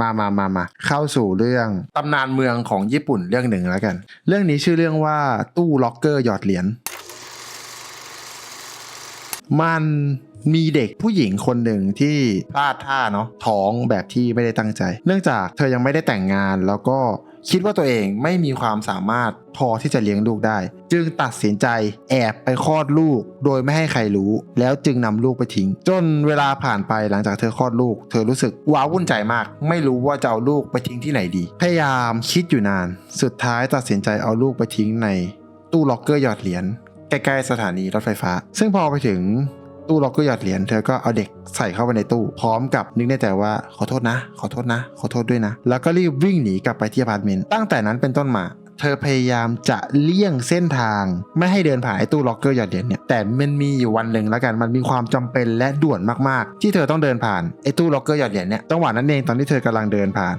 มามามามาเข้าสู่เรื่องตำนานเมืองของญี่ปุ่นเรื่องหนึ่งแล้วกัน เรื่องนี้ชื่อเรื่องว่าตู้ล็อกเกอร์หยอดเหรียญมัน มีเด็กผู้หญิงคนหนึ่งที่พลาดท่าเนาะท้องแบบที่ไม่ได้ตั้งใจ เนื่องจากเธอยังไม่ได้แต่งงานแล้วก็คิดว่าตัวเองไม่มีความสามารถพอที่จะเลี้ยงลูกได้ จึงตัดสินใจแอบไปคลอดลูก โดยไม่ให้ใครรู้ แล้วจึงนำลูกไปทิ้ง จนเวลาผ่านไปหลังจากเธอคลอดลูก เธอรู้สึกว้าวุ่นใจมาก ไม่รู้ว่าจะเอาลูกไปทิ้งที่ไหนดี พยายามคิดอยู่นาน สุดท้ายตัดสินใจเอาลูกไปทิ้งในตู้ล็อกเกอร์หยอดเหรียญใกล้ๆสถานีรถไฟฟ้า ซึ่งพอไปถึง ตู้ล็อกเกอร์หยอดเหรียญเธอก็เอาเด็กใส่เข้าไปในตู้พร้อมกับนึกในใจว่าขอโทษนะ ขอโทษนะ ขอโทษด้วยนะ แล้วก็รีบวิ่งหนีกลับไปที่อพาร์ตเมนต์ตั้งแต่นั้นเป็นต้นมาเธอพยายามจะเลี่ยงเส้นทาง ไม่ให้เดินผ่านไอ้ตู้ล็อกเกอร์หยอดเหรียญเนี่ยแต่มันมีอยู่วันหนึ่งแล้วกันมันมีความจำเป็นและด่วนมากๆ ที่เธอต้องเดินผ่านไอ้ตู้ล็อกเกอร์หยอดเหรียญเนี่ยจังหวะนั้นเองตอนที่เธอกำลังเดินผ่าน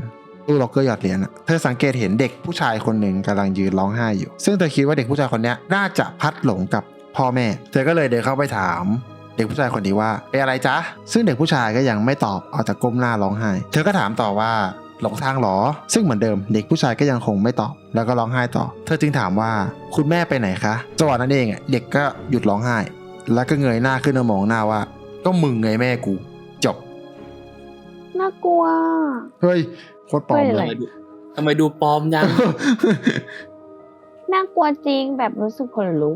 ตู้ล็อกเกอร์หยอดเหรียญเธอสังเกตเห็นเด็กผู้ชายคนหนึ่งกำลังยืนร้องไห้อยู่ ซึ่งเธอคิดว่าเด็กผู้ชายคนนี้น่าจะพัดหลงกับพ่อแม่ เธอก็เลยเดินเข้าไปถาม เด็กผู้ชายคนนี้ว่าเป็นอะไรจ๊ะ ซึ่งเด็กผู้ชายก็ยังไม่ตอบเอาแต่ก้มหน้าร้องไห้ เธอก็ถามต่อว่าหลงทางเหรอ ซึ่งเหมือนเดิมเด็กผู้ชายก็ยังคงไม่ตอบ แล้วก็ร้องไห้ต่อ เธอจึงถามว่าคุณแม่ไปไหนคะจังหวะนั้นเองอะเด็กก็หยุดร้องไห้ แล้วก็เงยหน้าขึ้นมามองหน้าว่า ก็มึงไงแม่กูจบน่ากลัวเฮ้ยโคตรปลอมเฮ้ยเลอะไรยทำไมดูทำไมดูปลอมยังน่ากลัวจริงแบบรู้สึกขนลุก